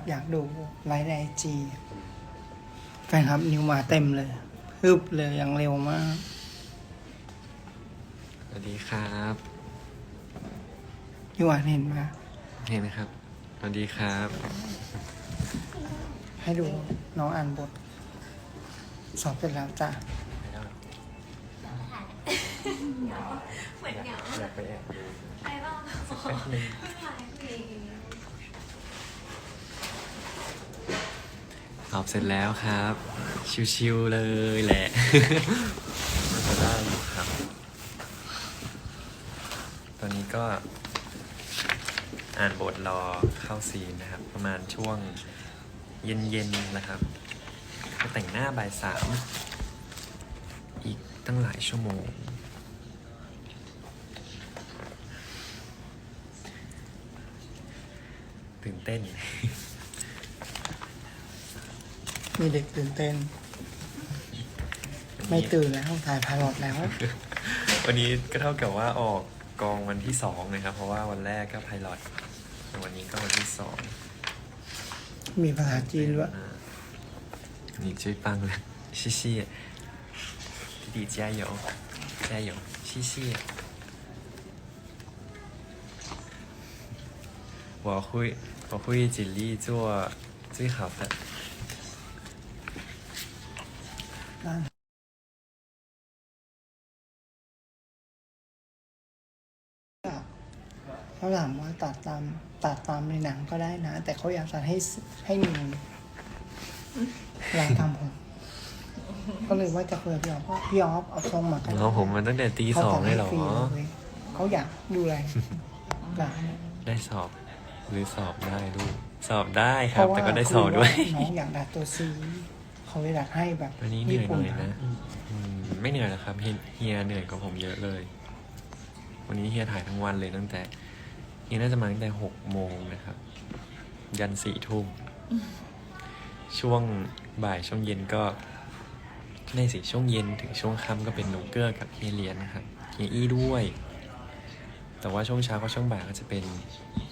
ฟ์สดแฟนคลับ อยากดูไลฟ์ในไอจีแฟนคลับนิวมาเต็มเลยฮึบเลยอย่างเร็วมาก สวัสดีครับ นิวอ่านเห็นไหมเห็นไหมครับ สวัสดีครับ ให้ดูน้องอ่านบท สอบเสร็จแล้วจ้ะเหมือนเหงาอยากไปแอบดูไปบ้างสักแป๊บนึงเพิ่งไลฟ์เอ งสอบเสร็จแล้วครับ ชิวๆเลยแหละจะได้อยู่ครับ ตอนนี้ก็อ่านบทรอเข้าซีนนะครับ ประมาณช่วงเย็นๆนะครับก็แต่งหน้าบ่ายสามอีกตั้งหลายชั่วโมง ตื่นเต้น มีเด็กตื่นเต้น ไม่ตื่นแล้วถ่ายพารอดแล้ว วันนี้ก็เท่ากับว่าออกกองวันที่สองนะครับ เพราะว่าวันแรกก็ไพลอตวันนี้ก็วันที่สอง มีภาษาจีนด้วย นี่ช่วยปังเลยชิชิ弟弟加油加油谢谢我会我会尽力做最好的 เขาถามว่าตัดตามตัดตามในหนังก็ได้นะ แต่เขาอยากตัดให้สให้มีลายทำผมก็เลยว่าจะคุยกับพี่ออฟว่าพี่ออฟเอาทรงมากันน้องผมมันตั้งแต่ตีสองเลยเหรอขาตัดให้ฟเลยเขาอยากดูแลหลานได้สอบ หรือสอบได้ลูกสอบได้คเพรับราะว่าแต่ก็ได้สอบด้วยน้องอยากดัดตัวซีเขาเลยดัดให้แบบวันนี้เหนื่อยหญี่ปุ่น่อยนะอืมไม่เหนื่อยหรอกครับเฮียเฮียเหนื่อยกว่าผมเยอะเลย วันนี้เฮียถ่ายทั้งวันเลยตั้งแต่ เฮียน่าจะมาตั้งแต่หกโมงนะครับ ยันสี่ทุ่ม ช่วงบ่ายช่วงเย็นก็ในสิช่วงเย็นถึงช่วงค่ำก็เป็นหนูเกื้อกับเฮียเลียนนะครับเฮียอี้ด้วย แต่ว่าช่วงเช้ากับช่วงบ่ายก็จะเป็น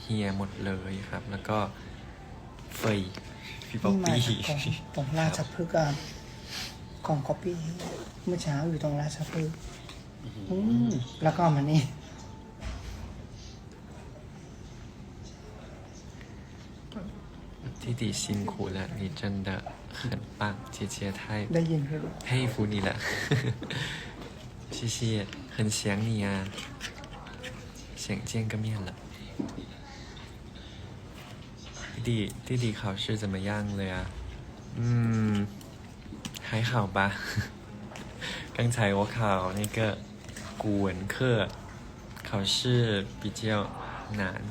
เฮียหมดเลยครับ แล้วก็เฟยพี่ป๊อปนี่มาปี้จากตรงตรงราชพฤกษ์อะของก๊อปปี้เมื่อเช้าอยู่ตรงราชพฤกษ์อืมแล้วก็มานี่ 弟弟辛苦了，你真的很棒，姐姐太 ได้ยินไหมลูก 佩服你了，谢谢，很想你啊，想见个面了。弟弟，弟弟考试怎么样了呀？嗯，还好吧。刚才我考那个古文课，考试比较难，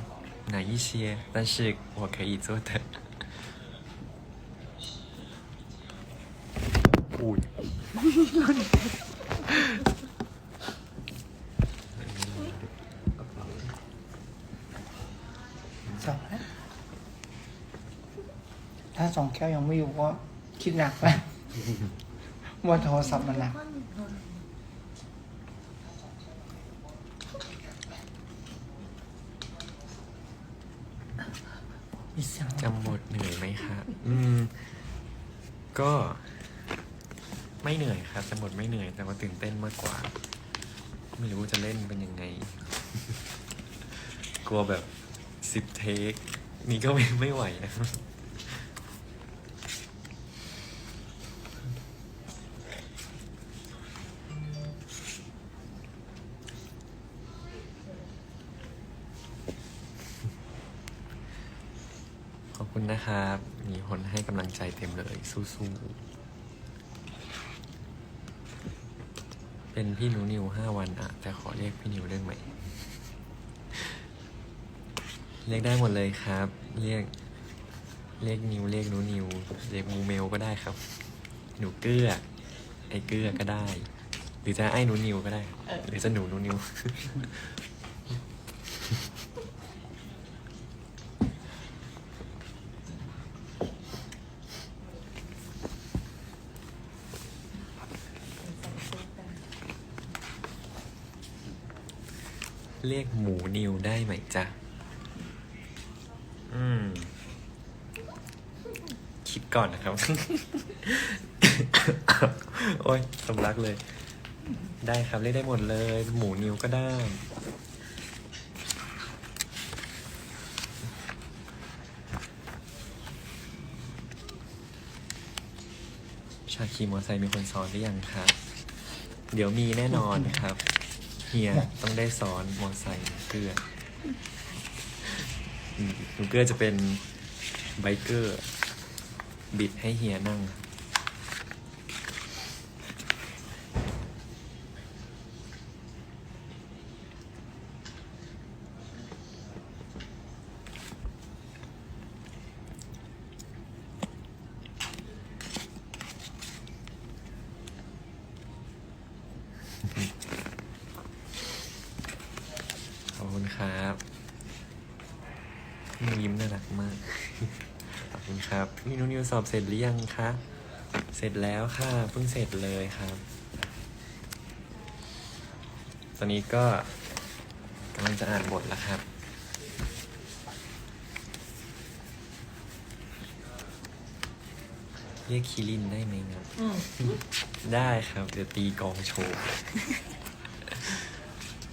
难一些，但是我可以做的。 อุ้ยสองแล้วถ้าสองแก้วยังไม่อยู่ก็คิดหนักแล้วว่าโทรศัพท์มันหนักมีเสียง จำบทเหนื่อยไหมครับ อืม ก็ ไม่เหนื่อยครับจำบทไม่เหนื่อย แต่ว่าตื่นเต้นมากกว่า ไม่รู้จะเล่นเป็นยังไง กลัวแบบสิบเทค นี่ก็ไม่ไม่ไหวนะครับขอบคุณนะครับ มีคนให้กำลังใจเต็มเลย สู้ๆ เป็นพี่หนูนิวห้าวันอะแต่ขอเรียกพี่นิวได้ไหม เรียกได้หมดเลยครับ เรียก เรียกนิวเรียกหนูนิว เรียกมูเมลก็ได้ครับ หนูเกื้อ ไอ้เกื้อก็ได้ หรือจะไอ้หนูนิวก็ได้ หรือจะหนูหนูนิว เรียกหมูนิวได้ไหมจ๊ะ อืม คิด ก่อนนะครับ โอ้ยสำลักเลย ได้ครับเรียกได้หมดเลย หมูนิ้วก็ได้ ชาคีมอเตอร์ไซค์มีคนซ้อนหรือยังครับ เดี๋ยวมีแน่นอนครับ เฮียต้องได้ซ้อนมอเตอร์ไซค์เกลือหนูเกลือจะเป็นไบเกอร์ บิดให้เฮียนั่งอบคุณครับพี่นิวยิ้มน่ารักมาก ขอบคุณครับ พี่นุนิวสอบเสร็จหรือยังคะ เสร็จแล้วค่ะเพิ่งเสร็จเลยครับ ตอนนี้ก็กำลังจะอ่านบทแล้วครับเรียกคิรินได้ไหมครับ ได้ครับ เดี๋ยวตีกลองโชว์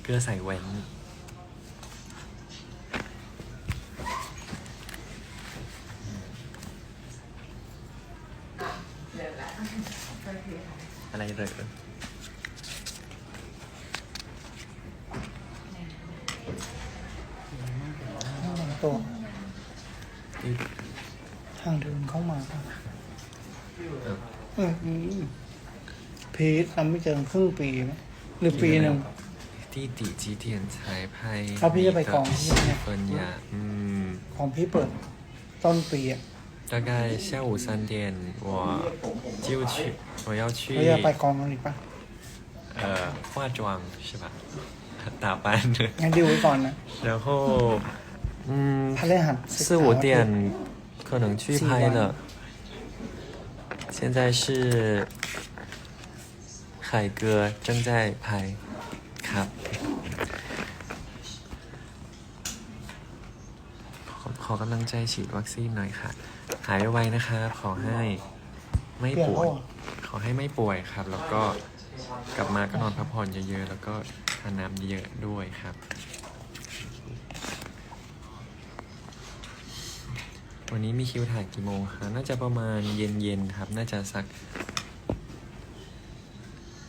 เกลือใส่แหวน อะไรเหรอ แต่งตัว ที่ ทางเดินเข้ามาป่ะ เออ เอออืมพีท เราไม่เจอครึ่งปีไหมหรือปีหนึ่ง ที่ติจีเทียนฉายไพ่ เอาพี่จะไปกองที่ไหน เฟินยาอืม ของพี่เปิดต้นปีอ่ะ 大概下午三点，我就去，我要去 เราจะไปกองนั้นอีกปะ 呃化妆是吧？打扮， งั้นดิวไว้ก่อนนะ 然后嗯 พฤหัส 四五点可能去拍了。现在是 海哥正在拍，ครับขอขอกำลังใจฉีดวัคซีนหน่อยค่ะ หายไวๆนะครับ ขอให้ไม่ เปลี่ยน ป่ว โอ้ ย ขอให้ไม่ป่วยครับ แล้วก็กลับมาก็นอนพักผ่อนเยอะๆ แล้วก็ทานน้ำเยอะด้วยครับ วันนี้มีคิวถ่ายกี่โมงครับน่าจะประมาณเย็นๆครับ น่าจะสัก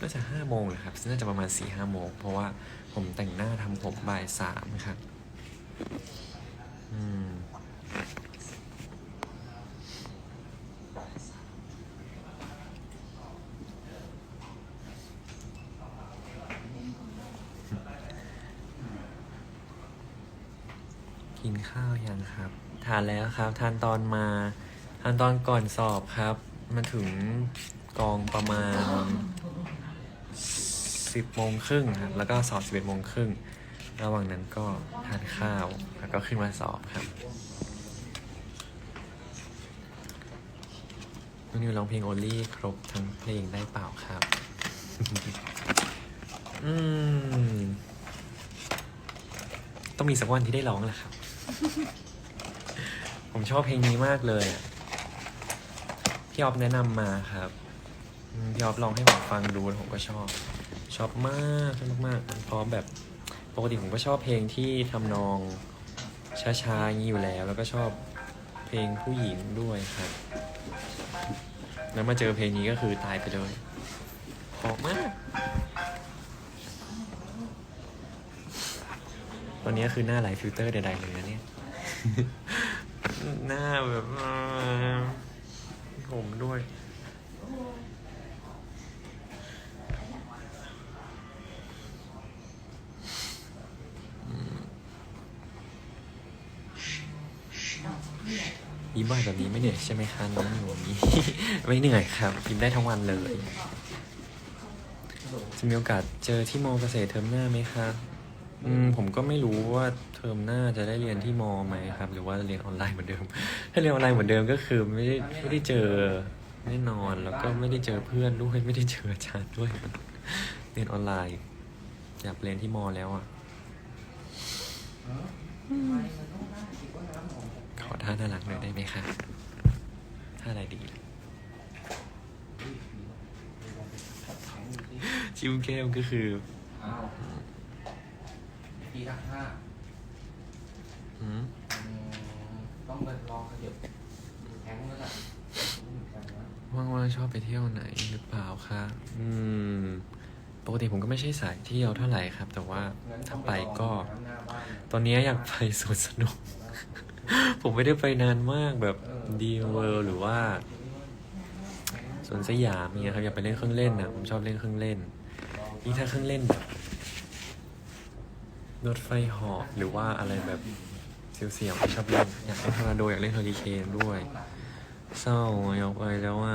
น่าจะห้าโมงเลยครับน่าจะประมาณสี่ห้าโมงเพราะว่าผมแต่งหน้าทำผมบ่ายสามครับอืมกินข้าวยังครับ ทานแล้วครับ ทานตอนมา ทานตอนก่อนสอบครับ มาถึงกองประมาณ สิบโมงครึ่งครับแล้วก็สอบสิบเอ็ดโมงครึ่งระหว่างนั้นก็ทานข้าวแล้วก็ขึ้นมาสอบครับนุนิวร้องเพลงโอลี่ครบทั้งเพลงได้เปล่าครับ อืม ต้องมีสักวันที่ได้ร้องแหละครับ ผมชอบเพลงนี้มากเลยอะพี่ออฟแนะนำมาครับ พี่ออฟลองให้ผมฟังดูแล้วผมก็ชอบ ชอบมากชอบมากๆมันพร้อมแบบปกติผมก็ชอบเพลงที่ทำนองช้าๆอย่างนี้อยู่แล้ว แล้วก็ชอบเพลงผู้หญิงด้วยครับแล้วมาเจอเพลงนี้ก็คือตายไปเลยเพราะมาก ตอนนี้คือหน้าไหลฟิลเตอร์ใดๆเลยนะเนี่ย หน้าแบบผมด้วย สบ่อยแบบนี้ไม่เหนื่อยใช่ไหมคะน้องหนูนี้ไม่เหนื่อยครับยิ้มได้ทั้งวันเลย จะมีโอกาสเจอที่มอเกษตรเทอมหน้าไหมครับอืมผมก็ไม่รู้ว่าเทอมหน้าจะได้เรียนที่มอไหมครับ หรือว่าเรียนออนไลน์เหมือนเดิม ถ้าเรียนออนไลน์เหมือนเดิมก็คือไม่ได้ไม่ได้เจอแน่นอนแล้วก็ไม่ได้เจอเพื่อนด้วยไม่ได้เจออาจารย์ด้วยเรียนออนไลน์อยากเรียนที่มอแล้วอะ อท่าน่ารักหน่อยได้ไหมคะท่าอะไรดีจิ้มแก้มก็คืออ้าวปีละห้าอืมอืมต้องไปลองขยับแข็งแล้วล่ะรู้เหมือนกันนะว่างๆชอบไปเที่ยวไหนหรือเปล่าคะอืมปกติผมก็ไม่ใช่สายเที่ยวเท่าไหร่ครับ แต่ว่างั้นต้ถ้าองไปก็ลองน้ำหน้าบ้านเนี่ยตอนนี้อยากไปสวนสนุก ผมไม่ได้ไปนานมากแบบดีเวิลด์หรือว่าสวนสยามเนี่ยครับอยากไปเล่นเครื่องเล่นนะผมชอบเล่นเครื่องเล่นนี่ถ้าเครื่องเล่นแบบรถไฟเหาะหรือว่าอะไรแบบเสียวๆผมชอบเล่นอยากเล่นทอร์นาโดอยากเล่นเฮอริเคนด้วย เศร้าอะอยากไปแล้วว่า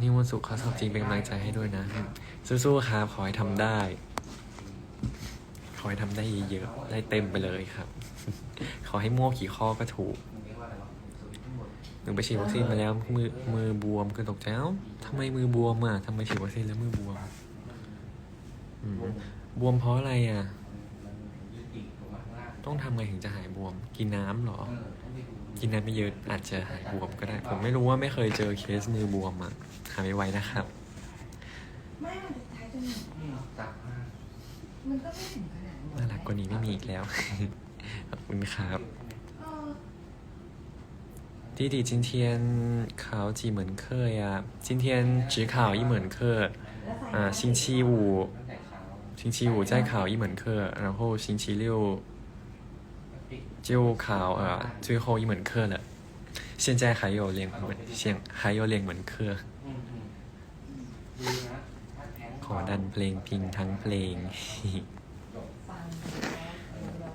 นี่วันศุกร์เขาสอบจริงเป็นกำลังใจให้ด้วยนะ สู้ๆครับขอให้ทำได้ ขอให้ทำได้เยอะๆได้เต็มไปเลยครับ ขอให้มั่วกี่ข้อก็ถูกมึงเรียกว่าอะไรวะสวิตช์ทั้งหนูไปฉีดวัคซีนมาแล้วมือมือบวมก็ตกใจเอ้าทำไมมือบวมอะทำไมฉีดวัคซีนแล้วมือบวมอืมบวมเพราะอะไรอะ ต้องทำไงถึงจะหายบวม กินน้ำหรอ กินน้ำไม่เยอะอาจจะหายบวมก็ได้ ผมไม่รู้ว่าไม่เคยเจอเคสมือบวมอะหายไวๆนะครับ ไม่มันจะท้ายจมูกอืมจับผ้ามันก็ไม่ถึงขนาด นั้น น่ารักกว่านี้ไม่มีอีกแล้ว ขอบคุณครับ เออ 弟弟今天考几门课呀？今天只考一门课， แล้วใส่ 啊，星期五 ตั้งแต่เช้า 星期五再考一门课，然后星期六 ปิด 就考呃最后一门课了。现在还有两门，现还有两门课。 อืมอืมดูนะถ้าแข็ง ขอดันเพลงพิงทั้งเพลง ฟัง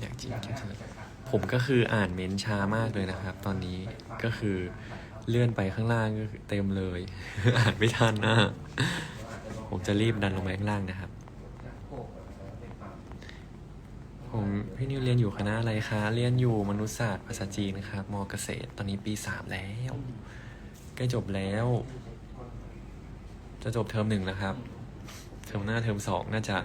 อยากจิ้มแค่เธอผมก็คืออ่านเมนช้ามากเลยนะครับ ตอนนี้ก็คือเลื่อนไปข้างล่างก็เต็มเลย อ่านไม่ทันนะผมจะรีบดันลงไปข้างล่างนะครับ ผมพี่นิวเรียนอยู่คณะอะไรคะ เรียนอยู่มนุษยศาสตร์ภาษาจีนครับมเกษตร ตอนนี้ปีสามแล้วใกล้จบแล้ว จะจบเทอมหนึ่งแล้วครับ เทอมหน้าเทอมสองน่าจะ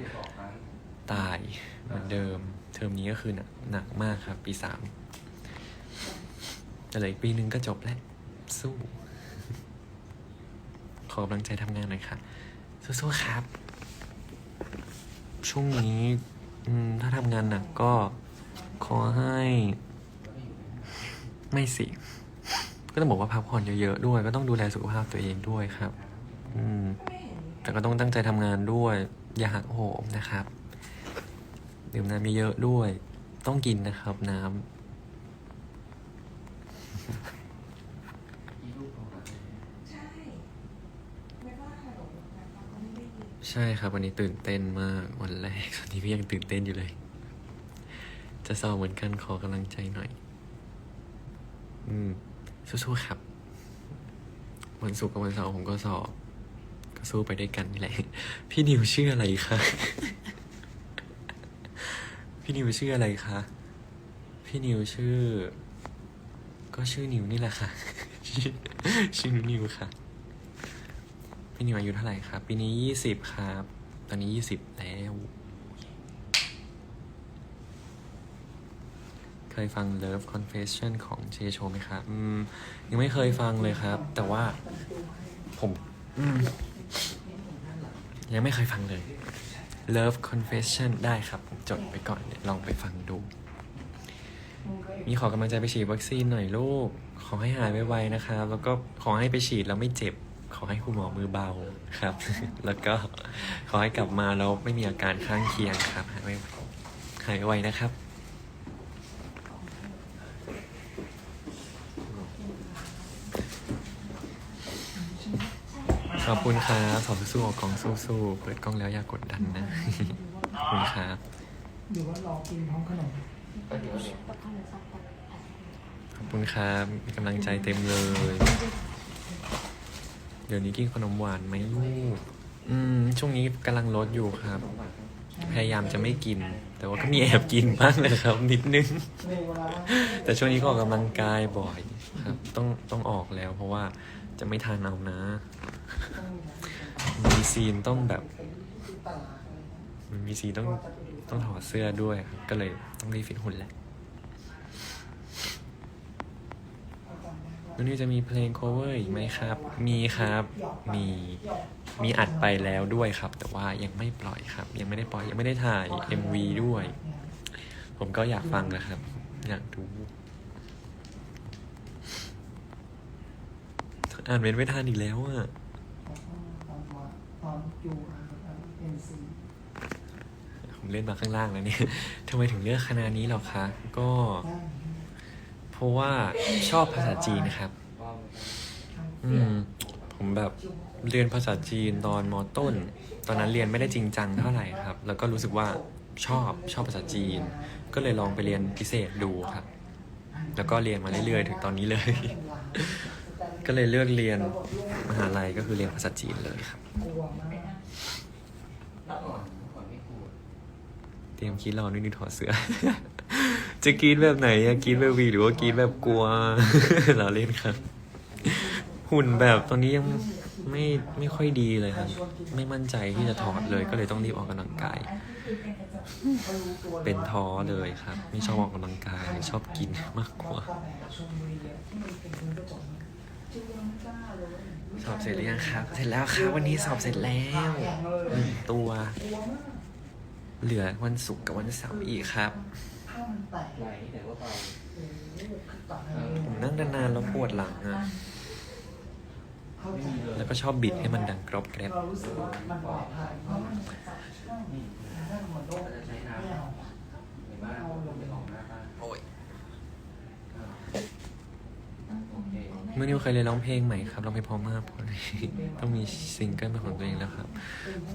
ตายเหมือนเดิม เทอมนี้ก็คือหนักหนักมากครับ ปีสามแต่เหลืออีกปีหนึ่งก็จบแล้ว สู้ ขอกำลังใจทำงานหน่อยค่ะ สู้ๆครับ ช่วงนี้ถ้าทำงานหนักก็ขอให้ ไม่สิ ก็ต้องบอกว่าพักผ่อนเยอะๆด้วย ก็ต้องดูแลสุขภาพตัวเองด้วยครับ อืม แต่ก็ต้องตั้งใจทำงานด้วย อย่าหักโหมนะครับ ดื่มน้ำเยอะๆด้วย ต้องกินนะครับน้ำใช่ไม่ว่าขนมนะคะก็ไม่ได้ยินใช่ครับ วันนี้ตื่นเต้นมากวันแรกตอนนี้ก็ยังตื่นเต้นอยู่เลย จะสอบเหมือนกันขอกำลังใจหน่อย อืม สู้ๆครับ วันศุกร์กับวันเสาร์ผมก็สอบ ก็สู้ไปด้วยกันนี่แหละ พี่นิวชื่ออะไรคะ พี่นิวชื่ออะไรคะ พี่นิวชื่อ ก็ชื่อนิวนี่แหละค่ะชื่อชื่อนิวค่ะ พี่นิวอายุเท่าไหร่ครับ ปีนี้ยี่สิบครับ ตอนนี้ยี่สิบแล้ว เคยฟัง Love Confession ของเชโชไหมครับอืมยังไม่เคยฟังเลยครับ แต่ว่าผมอืมยังไม่เคยฟังเลย Love Confession ได้ครับ ผมจดไปก่อนเดี๋ยลองไปฟังดู มีขอกำลังใจไปฉีดวัคซีนหน่อยลูก ขอให้หายไวๆนะครับแล้วก็ขอให้ไปฉีดแล้วไม่เจ็บ ขอให้คุณหมอมือเบาครับ แล้วก็ขอให้กลับมาแล้วไม่มีอาการข้างเคียงครับ หายไวหายไวๆนะครับ ขอบคุณครับสอบสู้ๆออกกองสู้ๆเปิดกล้องแล้วอย่ากดดันนะ ขอบคุณครับหรือว่ารอกินพร้อมขนมก็เดี๋ยวเดี๋ยวขอบคุณครับมีกำลังใจเต็มเลย เดี๋ยวนี้กินขนมหวานไหมลูกอืม ช่วงนี้กำลังลดอยู่ครับ พยายามจะไม่กิน แต่ว่าก็มีแอบกินบ้างเลยครับ นิดนึงในเวลาแต่ช่วงนี้ก็ออกกำลังกายบ่อยครับ ต้องต้องออกแล้วเพราะว่าจะไม่ทานเอานะ มีซีนต้องแบบมีซีนต้องต้องถอดเสื้อด้วยครับก็เลยต้องรีฟิตหุ่นแหละวันนี้จะมีเพลง cover อีกไหมครับ มีครับ มี มีอัดไปแล้วด้วยครับ แต่ว่ายังไม่ปล่อยครับ ยังไม่ได้ปล่อย ยังไม่ได้ถ่าย MV ด้วย ผมก็อยากฟังนะครับ อยากดูอ่านเม้นไม่ทันอีกแล้วอะ ตอนอยู่เอ็นซีผมเล่นมาข้างล่างแล้วเนี่ยทำไมถึงเลือกคณะนี้หรอคะ ก็ เพราะว่าชอบภาษาจีนนะครับ อืม ผมแบบเรียนภาษาจีนตอนมต้น ตอนนั้นเรียนไม่ได้จริงจังเท่าไหร่ครับ แล้วก็รู้สึกว่าชอบชอบภาษาจีน ก็เลยลองไปเรียนพิเศษดูครับ แล้วก็เรียนมาเรื่อยๆ ถึงตอนนี้เลย ก็เลยเลือกเรียนมหาลัยก็คือเรียนภาษาจีนเลยครับ กลัวมากเมื่อก่อนเมื่อก่อนไม่กลัวเตรียมคิดรอด้วยนี่ถอดเสื้อ จะกรีดแบบไหนอะกรีดแบบวีหรือว่ากรีดแบบกลัว เราเล่นครับ หุ่นแบบตอนนี้ยังไม่ไม่ค่อยดีเลยครับ ไม่มั่นใจที่จะถอดเลย ก็เลยต้องรีบออกกำลังกาย เป็นท้อเลยครับ ไม่ชอบออกกำลังกายชอบกินมากกว่า สอบเสร็จหรือยังครับ เสร็จแล้วครับ วันนี้สอบเสร็จแล้วหนึ่งตัว เหลือวันศุกร์กับวันเสาร์อีกครับถ้ามันแตกไหลแต่ว่าเบาผมนั่งนานๆแล้วปวดหลังอะเข้าใจแล้วก็ชอบบิดให้มันดังกรอบแกรบเรารู้สึกว่ามันปลอดภัยเพราะมันนี่ถ้ามันโดก็นจะใช้น้ไม่เอาำในบ้านผมไปออกหน้าบ้าน โอ้ย อ่าโอ เคเมื่อนิวเคยเรียนร้องเพลงไหมครับร้องเพลงเพอมากพอดีต้องมีซิงเกิลเป็นของตัวเองแล้วครับ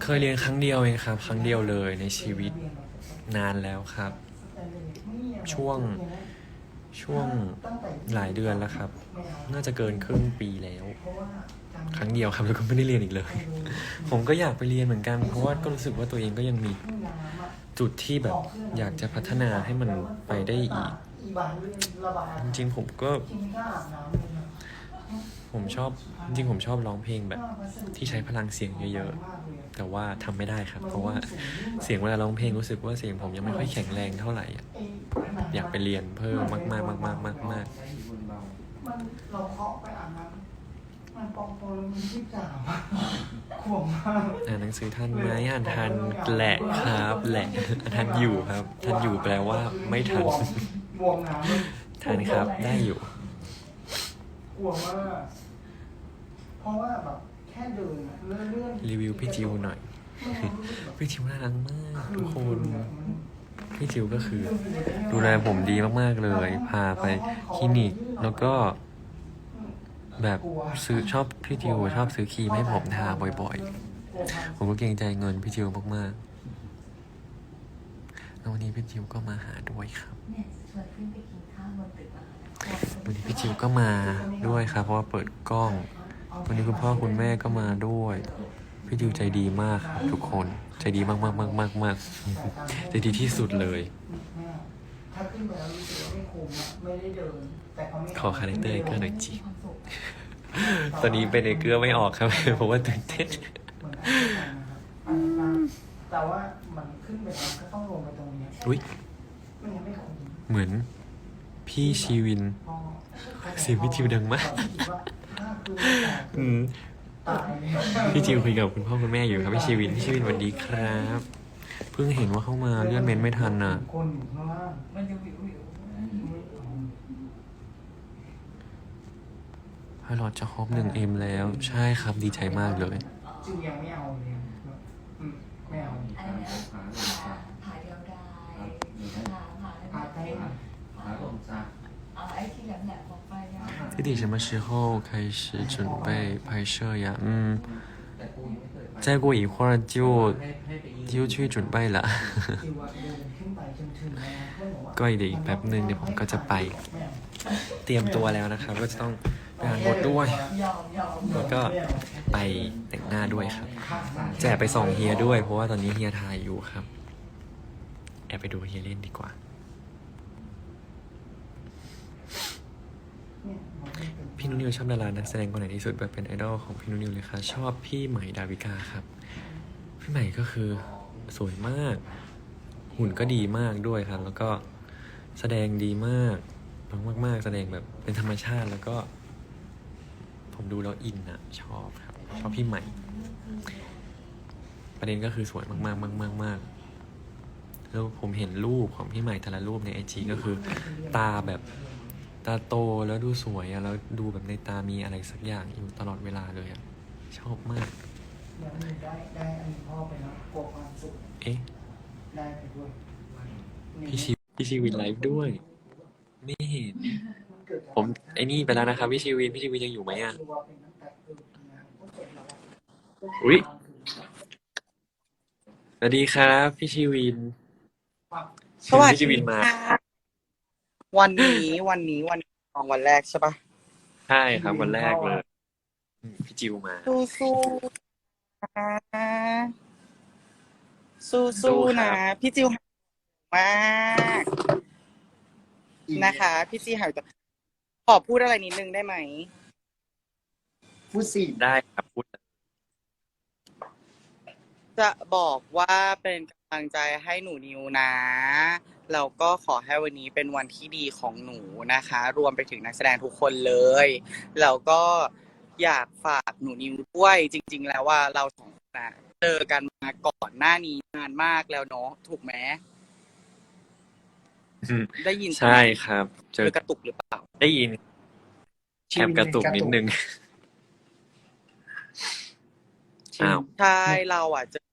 เคยเรียนครั้งเดียวเองครับ ครั้งเดียวเลยในชีวิตนานแล้วครับ ช่วงช่วงหลายเดือนแล้วครับ น่าจะเกินครึ่งปีแล้ว ครั้งเดียวครับแล้วก็ไม่ได้เรียนอีกเลย ผมก็อยากไปเรียนเหมือนกัน เพราะว่าก็รู้สึกว่าตัวเองก็ยังมีจุดที่แบบอยากจะพัฒนาให้มันไปได้อีก จริงๆผมก็ ผมชอบจริงๆผมชอบร้องเพลงแบบที่ใช้พลังเสียงเยอะๆ แต่ว่าทำไม่ได้ครับ เพราะว่าเสียงเวลาร้องเพลงรู้สึกว่าเสียงผมยังไม่ค่อยแข็งแรงเท่าไหร่อะอยากไปเรียนเพิ่มมากๆมากๆมากๆมากใช้อยู่บนเบามันเราเคาะไปอ่านน้ำมันปองโปรแล้วมันที่จ่าวขวบมากๆอ่านหนังสือทันไหมอ่านทันแหละครับแหละทันอยู่ครับทันอยู่แปลว่าไม่ทันบวมน้ำเลยทันครับได้อยู่กลัวมาก เพราะว่าแบบแค่เดินอะเลื่อนเลื่อนรีวิวพี่จิวหน่อย พี่จิวน่ารักมากทุกคน พี่จิวก็คือ ดูแลผมดีมากๆเลย พาไปคลินิก แล้วก็ แบบซื้อชอบพี่จิวชอบซื้อครีมให้ผมทาบ่อยๆ ผมก็เกรงใจเงินพี่จิวมากๆแล้ววันนี้พี่จิวก็มาหาด้วยครับเนี่ยชวนขึ้นไปกินข้าวบนตึกมหานครวันนี้พี่จิวก็มาด้วยครับ เพราะว่าเปิดกล้อง วันนี้คุณพ่อคุณแม่ก็มาด้วย พี่จิวใจดีมากครับทุกคนใจดีมากมากมากมากมากใจดีที่สุดเลย ถ้าขึ้นไปแล้วรู้สึกว่าไม่คุ้มอะไม่ได้เดิน แต่เขาไม่ขอคาแรคเตอร์ไอ้เกลือหน่อยจิมีความสุขตอนนี้เป็นไอเกลือไม่ออกครับ เพราะว่าตื่นเต้นเหมือนกันนะครับแต่ว่ามันขึ้นไปแล้วก็ต้องลงไปตรงเนี้ยอุ้ยมันยังไม่คุ้มเหมือนพี่ชีวินพอเสียงพี่จิวดังมากถ้าคือไม่ตาย อืมตายเลยพี่จิวคุยกับคุณพ่อคุณแม่อยู่ครับพี่ชีวินพี่ชีวินสวัสดีครับ เพิ่งเห็นว่าเข้ามาเลื่อนเมนไม่ทันน่ะ คนอยู่ข้างล่างมันจะวิววิวพาลอดจะครบหนึ่งเอ็มแล้ว ใช่ครับดีใจมากเลยจิวยังไม่เอาเลยอืมไม่เอาอันนี้นะผาผาเดียวดายผาผาพาผาใกล้มาหาลมซักเอาไอ้ที่แหลมแหลมของไฟยาว 弟弟什么时候开始准备拍摄呀？嗯， แต่กูยังไม่เคยไป 再过一会儿就 ให้ให้ไปยิง 就去准备了 จิวอะเดินขึ้นไปจนถึงแล้วเพื่อนบอกว่า ก็อีกแป๊บนึงเดี๋ยวผมก็จะไป ไม่เอา เตรียมตัวแล้วนะครับ ก็จะต้องไปอ่านบทด้วย ยอมยอม แล้วก็ไปแต่งหน้าด้วยครับ แจกไปส่องเฮียด้วย เพราะว่าตอนนี้เฮียถ่ายอยู่ครับ แอบไปดูเฮียเล่นดีกว่า พี่นุนิวชอบดารานักแสดงคนไหนที่สุดแบบเป็นไอดอลของพี่นุนิวเลยคะชอบพี่ใหม่ดาวิกาครับ พี่ใหม่ก็คือสวยมาก หุ่นก็ดีมากด้วยครับ แล้วก็แสดงดีมากมากมากแสดงแบบเป็นธรรมชาติแล้วก็ ผมดูแล้วอินอะชอบครับ ชอบพี่ใหม่ ประเด็นก็คือสวยมากๆมากๆมากแล้วผมเห็นรูปของพี่ใหม่แต่ละรูปในไอจีก็คือ ตาแบบ ตาโตแล้วดูสวยอะแล้วดูแบบในตามีอะไรสักอย่างอยู่ตลอดเวลาเลยอะชอบมาก แล้วมึงได้ได้อันนี้พ่อไปแล้วกลัวความสุขเอ๊ะ ได้ไปด้วยพี่ชีพี่ชีวินไลฟ์ด้วย ไม่เห็นนเกิดจากผมไอ้นี่ไปแล้วนะครับพี่ชีวินพี่ชีวินยังอยู่ไหมอะรู้ว่าเป็นตั้งแต่เกิดมาก็เกิดแล้วอะอุ๊ย สวัสดีครับ พี่ชีวินสวัสพี่ชีวิดีนมา ค่ะ วันนี้วันนี้วันของวันแรกใช่ปะ ใช่ครับวันแรกเลยอืมพี่จิวมา สู้สู้ๆนะสู้สู้สู้ครันะ บ พี่จิวหายมากนะคะ พี่จิวหายตัวขอพูดอะไรนิดนึงได้ไหม พูดสิได้ครับพูดจะบอกว่าเป็นกำลังใจให้หนูนิวนะ แล้วก็ขอให้วันนี้เป็นวันที่ดีของหนูนะคะ รวมไปถึงนักแสดงทุกคนเลยแล้วก็อยากฝากหนูนิวด้วยจริง ๆ แล้วว่าเราสองคนนะเจอกันมาก่อนหน้านี้นานมากแล้วเนาะถูกไหมอืมได้ยินใช่ครับ เจหอรือกระตุกหรือเปล่า ได้ยินแอบกระตุกนิดนึงอ้าว ใช่เราอะเจอ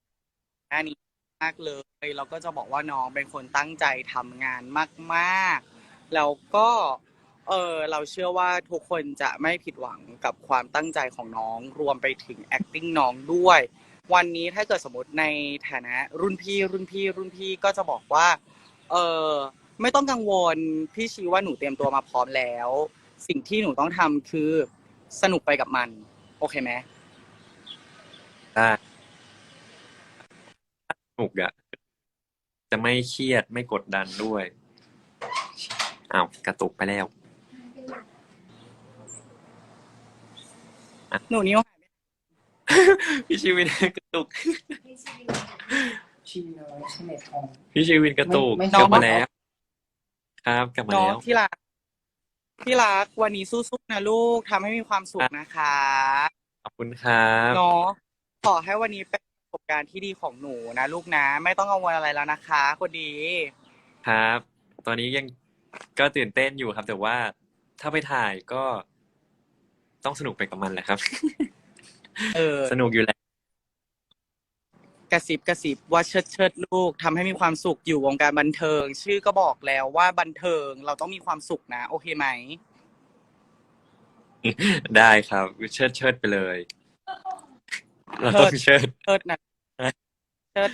หน้านี้ มากเลยเราก็จะบอกว่าน้องเป็นคนตั้งใจทำงานมากๆ แล้วก็เออเราเชื่อว่าทุกคนจะไม่ผิดหวังกับความตั้งใจของน้องรวมไปถึง acting น้องด้วย วันนี้ถ้าเกิดสมมติในฐานะรุ่นพี่รุ่นพี่รุ่นพี่ก็จะบอกว่า เออไม่ต้องกังวลพี่ชี้ว่าหนูเตรียมตัวมาพร้อมแล้ว สิ่งที่หนูต้องทำคือสนุกไปกับมัน โอเคไหม ได้ นุกอะจะไม่เครียดไม่กดดันด้วยอ้าวกระตุกไปแล้วหนูนิวพี่ชีวินกระตุก ชีวิตเอาไว้ใช้เน็ตทอง พี่ชีวินกระตุกไม่ไม่ กลับมาแล้ว ครับกลับมาน้องแล้ว ที่รักที่รักวันนี้สู้ๆนะลูกทำให้มีความสุขนะคะขอบคุณครับ เนาะขอให้วันนี้เป็นประสบ การณ์ที่ดีของหนูนะลูกนะ ไม่ต้องกังวลอะไรแล้วนะคะคนดี ครับ ตอนนี้ยังก็ตื่นเต้นอยู่ครับ แต่ว่าถ้าไปถ่ายก็ต้องสนุกไปกับมันแหละครับ เออ สนุกอยู่แล้ว กระซิบกระซิบว่าเชิดเชิดลูกทำให้มีความสุขอยู่วงการบันเทิง ชื่อก็บอกแล้วว่าบันเทิงเราต้องมีความสุขนะ โอเคไหม ได้ครับ เชิดเชิดไปเลย เราต้องเชิด เชิดนะ เชิด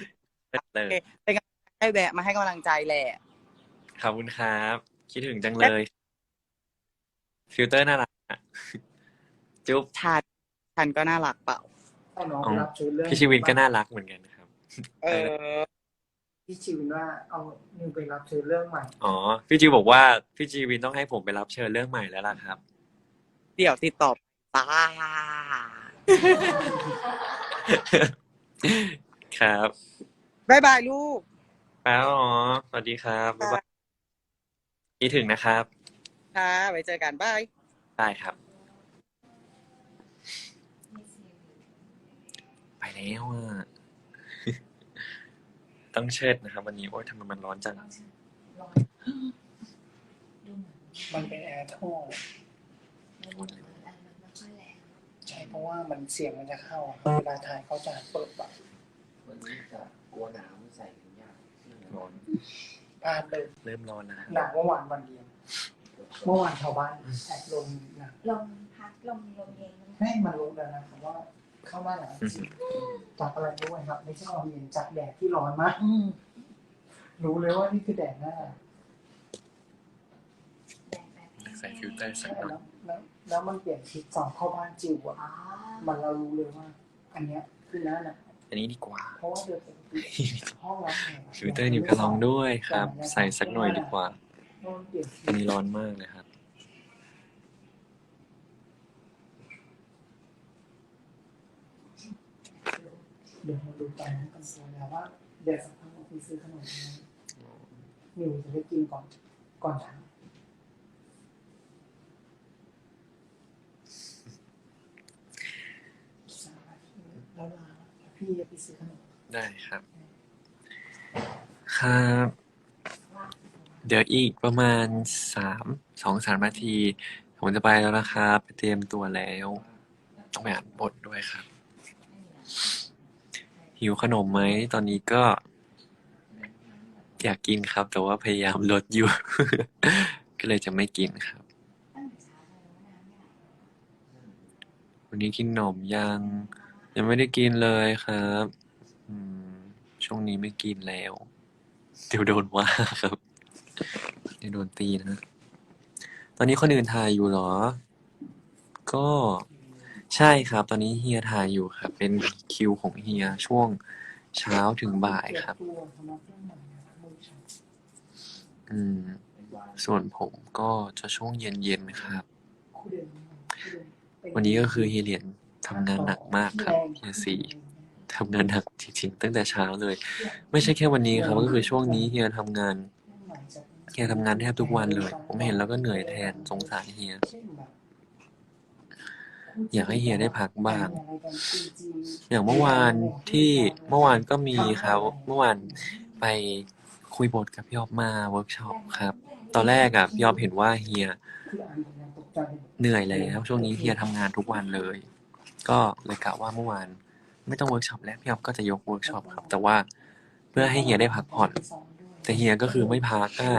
เชิดเลโอยเคเป็นกำลังใจให้แวะมาให้กำลังใจแหละขอบคุณครับ คิดถึงจังเลย ฟิลเตอร์น่ารักอะจุ๊บชันชันก็น่ารักเปล่าเอาน้องอ๋อรับเชิญเรื่องพี่ชีวินก็น่ารักเหมือนกันครับ เออ พี่ชีวินว่าเอานิวไปรับเชิญเรื่องใหม่ อ๋อ พี่จิวบอกว่าพี่จีวินต้องให้ผมไปรับเชิญเรื่องใหม่แล้วล่ะครับ เดี๋ยวติดต่อตา ครับบายบายลูกครับอ๋อสวัสดีครับบ๊ายบายคิดถึงนะครับ ค่ะไว้เจอกันบาย ได้ครับ ไปแล้วอะ ต้องเชิดนะครับ วันนี้ โอ๊ยทำไมมันร้อนจัง มันเป็นแอร์ท่อใช่เพราะว่ามันเสียงมันจะเข้าอะเวลาถ่ายเขาจะเปิดปะ วันนี้จะกลัวหนาวไม่ใส่ถุงยางเสื้อร้อนพลาดเลยเริ่มร้อนนะหนักเมื่อวานวันเดียวเมื่อวานชาวบ้านแอบลงหนักลมพัดลมลมเย็นให้มันรู้แล้วนะครับว่าเข้ามาหนาวจริงจากอะไรด้วยครับ ไม่ใช่ความเย็นจากแดดที่ร้อนมากรู้เลยว่านี่คือแดดหน้าใส่ฟิลเตอร์สัใช่กหน่อยแล้วแล้วแล้วมันเปลี่ยนทิศสองเข้าบ้านจิ๋วอะอ๋อมันเรารู้เลยว่า อันเนี้ยคือหน้าหนาว อันนี้ดีกว่าเพราะว่าเดือนปกติห้องรับแขกฟิลเตอร์นิวกระลองด้วยครับ ใส่สักหน่อยดีกว่ามันเปลี่ยนทิศอันนี้ร้อนมากเลยครับ เดี๋ยวมาดูตอนนั้นกันสักแล้วว่าเดี๋ยวสักพักเราไปซื้อขนมนะนิวจะได้กินก่อนก่อนทานสามนาทีแล้วลาแล้ว พี่จะไปซื้อขนมได้ครับ ครับ เดี๋ยวอีกประมาณสามสองสามนาที ผมจะไปแล้วนะครับไปเตรียมตัวแล้ว ต้องไปอ่านบทด้วยครับ หิวขนมไหมตอนนี้ก็ อยากกินครับ แต่ว่าพยายามลดอยู่ ก็เลยจะไม่กินครับ วันนี้กินขนมยัง ยังไม่ได้กินเลยครับ อืม ช่วงนี้ไม่กินแล้ว เดี๋ยวโดนว่าครับเดี๋ยวโดนตีนะ ตอนนี้คนอื่นถ่ายอยู่เหรอ ก็ใช่ครับ ตอนนี้เฮียถ่ายอยู่ครับ เป็นคิวของเฮียช่วงเช้าถึงบ่ายครับ อือฉันอืมส่วนผมก็จะช่วงเย็นๆครับคู่เดิมคู่เดิมเป็วันนี้ก็คือเฮียเหรียญ ทำงานหนักมากครับเฮียสี่ทำงานหนักจริงๆตั้งแต่เช้าเลย ไม่ใช่แค่วันนี้ครับ ก็คือช่วงนี้เฮียทำงานเฮียทำงานแทบทุกวันเลย ผมเห็นแล้วก็เหนื่อยแทนสงสารเฮียอยากให้เฮียได้พักบ้าง อย่างเมื่อวานที่เมื่อวานก็มีครับ เมื่อวานไปคุยบทกับพี่ออฟมาเวิร์กช็อปครับ ตอนแรกอะพี่ออฟเห็นว่าเฮียเหนื่อยแล้วช่วงนี้เฮียทำงานทุกวันเลย ก็เลยกะว่าเมื่อวานไม่ต้องเวิร์กช็อปแล้วพี่ออฟก็จะยกเวิร์กช็อปครับ แต่ว่าเพื่อให้เฮียได้พักผ่อน แต่เฮียก็คือไม่พักอะ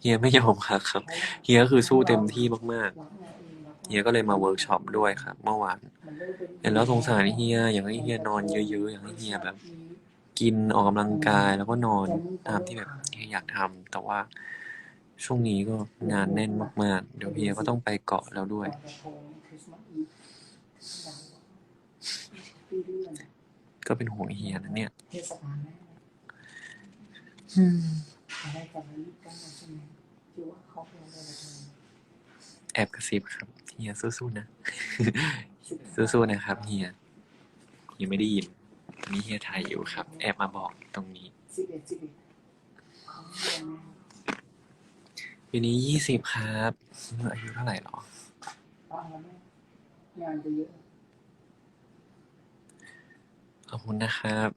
เฮียไม่ยอมพักครับเฮียก็คือสู้เต็มที่มากๆเฮียก็เลยมาเวิร์กช็อปด้วยครับ เมื่อวานเห็นแล้วสงสารเฮียอยากให้เฮียนอนเยอะๆอยากให้เฮียแบบ กินออกกำลังกายแล้วก็นอนตามที่แบบเฮียอยากทำแต่ว่าช่วงนี้ก็งานแน่นมากๆ เดี๋ยวเฮียก็ต้องไปเกาะแล้วด้วย ก็เป็นห่วงเฮียนะเนี่ยเทศกาลแน่อะไรกันรีบกันใช่ไหมที่ว่าเขาเป็นอะไรกันแอบกระซิบครับเฮียสู้ๆนะ สู้ๆนะครับเฮียเฮียไม่ได้ยินตอนนี้เฮียถ่ายอยู่ครับ แอบมาบอกตรงนี้สิบเอ็ดสิบเอ็ดเขาเรียนไหมปีนี้ยี่สิบครับอายุเท่าไหร่หรอบ้างแล้วแม่งานจะเยอะ ขอบคุณนะครับ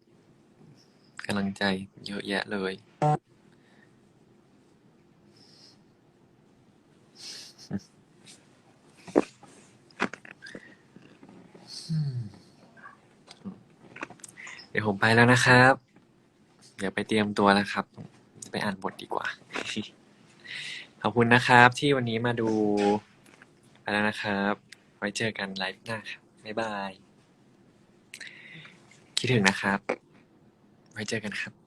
กำลังใจเยอะแยะเลย เดี๋ยวผมไปแล้วนะครับ เดี๋ยวไปเตรียมตัวแล้วครับ ไปอ่านบทดีกว่า ขอบคุณนะครับที่วันนี้มาดูไปแล้วนะครับ ไว้เจอกันไลฟ์หน้าครับ บ๊ายบาย คิดถึงนะครับ ไว้เจอกันครับ